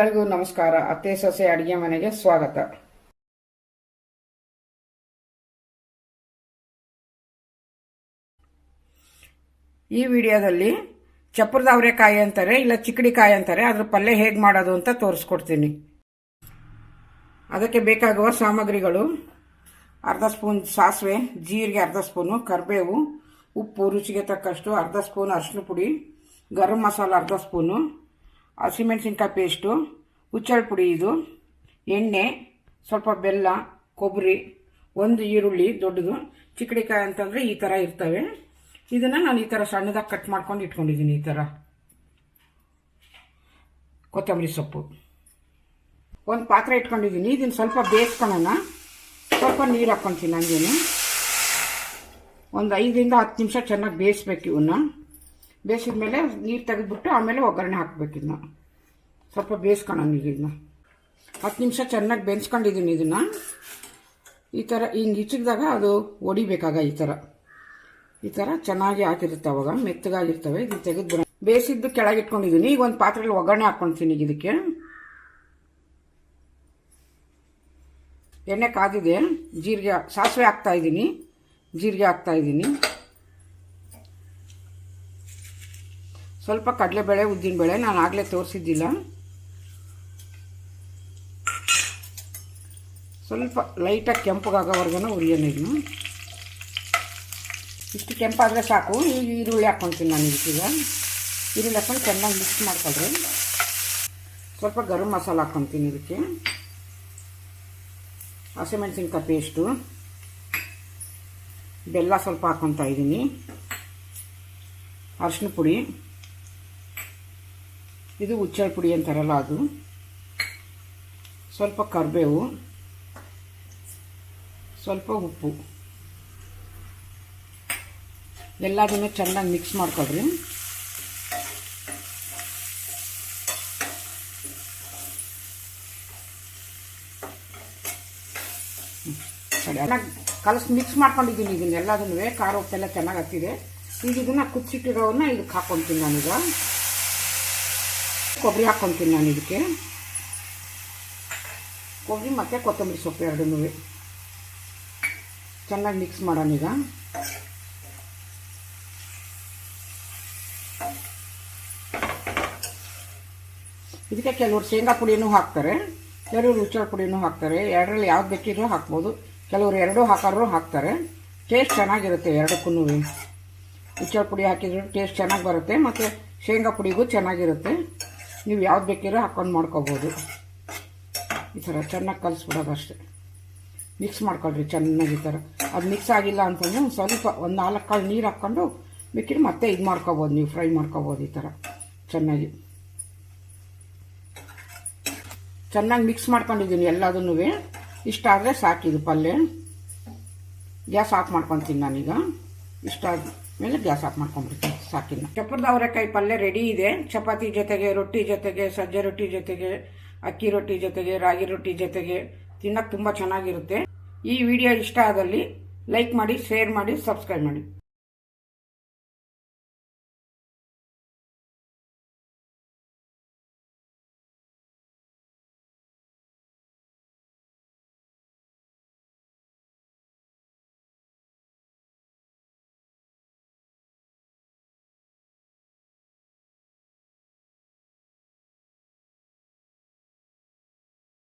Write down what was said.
ಎಲ್ಲರಿಗೂ ನಮಸ್ಕಾರ. ಅತ್ತೆ, ಸೊಸೆ, ಅಡಿಗೆ ಮನೆಗೆ ಸ್ವಾಗತ. ಈ ವಿಡಿಯೋದಲ್ಲಿ ಚಪ್ಪರದ ಅವರೆಕಾಯಿ ಅಂತಾರೆ, ಇಲ್ಲ ಚಿಕ್ಕಡಿಕಾಯಿ ಅಂತಾರೆ, ಅದ್ರ ಪಲ್ಯ ಹೇಗೆ ಮಾಡೋದು ಅಂತ ತೋರಿಸ್ಕೊಡ್ತೀನಿ. ಅದಕ್ಕೆ ಬೇಕಾಗುವ ಸಾಮಗ್ರಿಗಳು, ಅರ್ಧ ಸ್ಪೂನ್ ಸಾಸಿವೆ, ಜೀರಿಗೆ ಅರ್ಧ ಸ್ಪೂನು, ಕರಿಬೇವು, ಉಪ್ಪು, ರುಚಿಗೆ ತಕ್ಕಷ್ಟು ಅರ್ಧ ಸ್ಪೂನ್ ಅರಿಶಿನ ಪುಡಿ, ಗರಂ ಮಸಾಲ ಅರ್ಧ ಸ್ಪೂನು ಹಸಿಮೆಣಸಿನ್ಕಾಯಿ ಪೇಸ್ಟು, ಹುಚ್ಚಳ ಪುಡಿ ಇದು, ಎಣ್ಣೆ, ಸ್ವಲ್ಪ ಬೆಲ್ಲ ಕೊಬ್ಬರಿ ಒಂದು ಈರುಳ್ಳಿ ದೊಡ್ಡದು, ಚಿಕ್ಕಡಿಕಾಯಿ ಅಂತಂದರೆ ಈ ಥರ ಇರ್ತವೆ. ಇದನ್ನು ನಾನು ಈ ಥರ ಸಣ್ಣದಾಗಿ ಕಟ್ ಮಾಡ್ಕೊಂಡು ಇಟ್ಕೊಂಡಿದ್ದೀನಿ ಈ ಥರ ಕೊತ್ತಂಬರಿ ಸೊಪ್ಪು. ಒಂದು ಪಾತ್ರೆ ಇಟ್ಕೊಂಡಿದ್ದೀನಿ. ಇದನ್ನು ಸ್ವಲ್ಪ ಬೇಯಿಸ್ಕೊಳ್ಳೋಣ. ಸ್ವಲ್ಪ ನೀರು ಹಾಕ್ಕೊತೀನಿ ನನಗೇನು ಒಂದು ಐದರಿಂದ ಹತ್ತು ನಿಮಿಷ ಚೆನ್ನಾಗಿ ಬೇಯಿಸ್ಬೇಕು ಇವನ್ನ ಬೇಯಿಸಿದ ಮೇಲೆ ನೀರು ತೆಗೆದ್ಬಿಟ್ಟು ಆಮೇಲೆ ಒಗ್ಗರಣೆ ಹಾಕಬೇಕು ಇದನ್ನ ಸ್ವಲ್ಪ ಬೇಯಿಸ್ಕೊಳ್ಳೋಣ ಈಗ ಇದನ್ನ. ಹತ್ತು ನಿಮಿಷ ಚೆನ್ನಾಗಿ ಬೆಂಚ್ಕೊಂಡಿದ್ದೀನಿ ಇದನ್ನು. ಈ ಥರ ಹಿಂಗೆ ಇಚ್ಚಿದಾಗ ಅದು ಒಡಿಬೇಕಾಗ ಈ ಥರ ಈ ಥರ ಚೆನ್ನಾಗಿ ಹಾಕಿರುತ್ತೆ ಅವಾಗ, ಮೆತ್ತಗಾಗಿರ್ತವೆ, ಇದು ತೆಗೆದು ಬೇಯಿಸಿದ್ದು ಕೆಳಗೆ ಇಟ್ಕೊಂಡಿದ್ದೀನಿ, ಈಗ ಒಂದು ಪಾತ್ರೆಯಲ್ಲಿ ಒಗ್ಗರಣೆ ಹಾಕ್ಕೊಳ್ತೀನಿ ಇದಕ್ಕೆ. ಎಣ್ಣೆ ಕಾದಿದೆ, ಜೀರಿಗೆ, ಸಾಸಿವೆ ಹಾಕ್ತಾ ಇದ್ದೀನಿ, ಜೀರಿಗೆ ಹಾಕ್ತಾ ಇದ್ದೀನಿ. ಸ್ವಲ್ಪ ಕಡಲೆಬೇಳೆ ಉದ್ದಿನ ಬೇಳೆ ನಾನು ಆಗಲೇ ತೋರಿಸಿದ್ದಿಲ್ಲ. ಸ್ವಲ್ಪ ಲೈಟಾಗಿ ಕೆಂಪಗಾಗೋವರೆಗೂ ಉರಿಯೋಣ ಇದನ್ನು. ಇಷ್ಟು ಕೆಂಪಾದರೆ ಸಾಕು. ಈರುಳ್ಳಿ ಹಾಕ್ಕೊತೀನಿ ನಾನು ಈಗ ಈರುಳ್ಳಿ ಹಾಕ್ಕೊಂಡು ಚೆನ್ನಾಗಿ ಮಿಕ್ಸ್ ಮಾಡ್ಕೊಳ್ರಿ. ಸ್ವಲ್ಪ ಗರಂ ಮಸಾಲ ಹಾಕ್ಕೊತೀನಿ ಇದಕ್ಕೆ. ಹಸಿಮೆಣಸಿನ್ಕಾಯಿ ಪೇಸ್ಟು ಬೆಲ್ಲ ಸ್ವಲ್ಪ ಹಾಕ್ಕೊತಾ ಇದ್ದೀನಿ. ಅರಿಶಿನ ಪುಡಿ. ಇದು ಹುಚ್ಚಳ ಪುಡಿ ಅಂತಾರಲ್ಲ ಅದು. ಸ್ವಲ್ಪ ಕರಿಬೇವು. ಸ್ವಲ್ಪ ಉಪ್ಪು. ಎಲ್ಲದನ್ನು ಚೆನ್ನಾಗಿ ಮಿಕ್ಸ್ ಮಾಡ್ಕೊಳ್ರಿ. ಚೆನ್ನಾಗಿ ಕಲಸಿ ಮಿಕ್ಸ್ ಮಾಡ್ಕೊಂಡಿದ್ದೀನಿ ಇದನ್ನ ಎಲ್ಲದನ್ನು ಖಾರ ಉಪ್ಪೆಲ್ಲ ಚೆನ್ನಾಗಿ ಹತ್ತಿದೆ. ಈಗ ಇದನ್ನು ಕುಚ್ಚಿಟ್ಟಿರೋವನ್ನ ಇದಕ್ಕೆ ಹಾಕ್ಕೊತೀನಿ ನಾನೀಗ. ಕೊಬ್ಬರಿ ಹಾಕ್ಕೊತೀನಿ ನಾನು ಇದಕ್ಕೆ. ಕೊಬ್ಬರಿ ಮತ್ತು ಕೊತ್ತಂಬರಿ ಸೊಪ್ಪು ಎರಡನ್ನೂ ಚೆನ್ನಾಗಿ ಮಿಕ್ಸ್ ಮಾಡೋಣ ಈಗ. ಇದಕ್ಕೆ ಕೆಲವರು ಶೇಂಗಾ ಪುಡಿನೂ ಹಾಕ್ತಾರೆ, ಕೆಲವರು ರುಚಿ ಪುಡಿನೂ ಹಾಕ್ತಾರೆ, ಎರಡರಲ್ಲಿ ಯಾವ್ದು ಬೇಕಿದ್ರೂ ಹಾಕ್ಬೋದು. ಕೆಲವರು ಎರಡೂ ಹಾಕೋರು ಹಾಕ್ತಾರೆ. ಟೇಸ್ಟ್ ಚೆನ್ನಾಗಿರುತ್ತೆ ಎರಡಕ್ಕೂ. ರುಚಿ ಪುಡಿ ಹಾಕಿದ್ರು ಟೇಸ್ಟ್ ಚೆನ್ನಾಗಿ ಬರುತ್ತೆ, ಮತ್ತು ಶೇಂಗಾ ಪುಡಿಗೂ ಚೆನ್ನಾಗಿರುತ್ತೆ. ನೀವು ಯಾವ್ದು ಬೇಕಿದ್ರೂ ಹಾಕ್ಕೊಂಡು ಮಾಡ್ಕೋಬೋದು. ಈ ಥರ ಚೆನ್ನಾಗಿ ಕಲಿಸ್ಬಿಡೋದು ಅಷ್ಟೇ. ಮಿಕ್ಸ್ ಮಾಡ್ಕೊಳ್ರಿ ಚೆನ್ನಾಗಿ ಈ ಥರ ಅದು ಮಿಕ್ಸ್ ಆಗಿಲ್ಲ ಅಂತಂದರೆ ಒಂದು ಸ್ವಲ್ಪ, ಒಂದು ನಾಲ್ಕು ಕಾಳು ನೀರು ಹಾಕ್ಕೊಂಡು ಮಿಕ್ಕಿದ್ರೆ ಮತ್ತೆ ಇದು ಮಾಡ್ಕೋಬೋದು, ನೀವು ಫ್ರೈ ಮಾಡ್ಕೋಬೋದು ಈ ಥರ ಚೆನ್ನಾಗಿ. ಚೆನ್ನಾಗಿ ಮಿಕ್ಸ್ ಮಾಡ್ಕೊಂಡಿದ್ದೀನಿ ಎಲ್ಲದನ್ನು ಇಷ್ಟ ಆದರೆ ಸಾಕಿದು ಪಲ್ಯ. ಗ್ಯಾಸ್ ಆಫ್ ಮಾಡ್ಕೊತೀನಿ ನಾನೀಗ. ಇಷ್ಟ ಆದಮೇಲೆ ಗ್ಯಾಸ್ ಆಫ್ ಮಾಡ್ಕೊಂಡ್ಬಿಡ್ತೀನಿ, ಸಾಕಿನ. ಚಪ್ಪರದ ಅವರೆಕಾಯಿ ಪಲ್ಯ ರೆಡಿ ಇದೆ. ಚಪಾತಿ ಜೊತೆಗೆ, ರೊಟ್ಟಿ ಜೊತೆಗೆ, ಸಜ್ಜೆ ರೊಟ್ಟಿ ಜೊತೆಗೆ, ಅಕ್ಕಿ ರೊಟ್ಟಿ ಜೊತೆಗೆ, ರಾಗಿ ರೊಟ್ಟಿ ಜೊತೆಗೆ ತಿನ್ನಕ್ಕೆ ತುಂಬ ಚೆನ್ನಾಗಿರುತ್ತೆ. ಈ ವಿಡಿಯೋ ಇಷ್ಟ ಆದಲ್ಲಿ ಲೈಕ್ ಮಾಡಿ ಶೇರ್ ಮಾಡಿ ಸಬ್ಸ್ಕ್ರೈಬ್ ಮಾಡಿ.